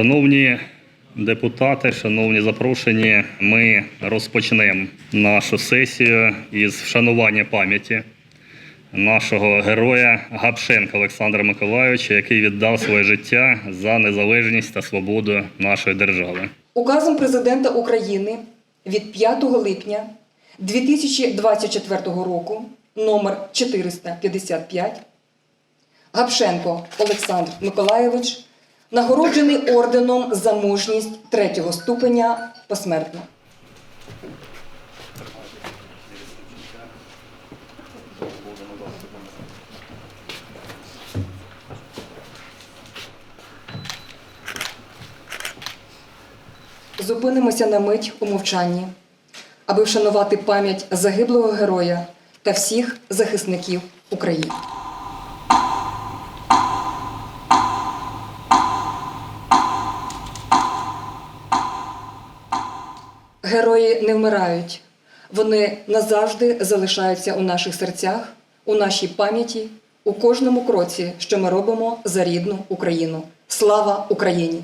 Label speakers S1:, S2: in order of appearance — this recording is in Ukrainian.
S1: Шановні депутати, шановні запрошені, ми розпочнемо нашу сесію із вшанування пам'яті нашого героя Гапшенка Олександра Миколайовича, який віддав своє життя за незалежність та свободу нашої держави.
S2: Указом президента України від 5 липня 2024 року номер 455 Гапшенко Олександр Миколайович нагороджений орденом за мужність третього ступеня посмертно. Зупинимося на мить у мовчанні, аби вшанувати пам'ять загиблого героя та всіх захисників України. Герої не вмирають. Вони назавжди залишаються у наших серцях, у нашій пам'яті, у кожному кроці, що ми робимо за рідну Україну. Слава Україні!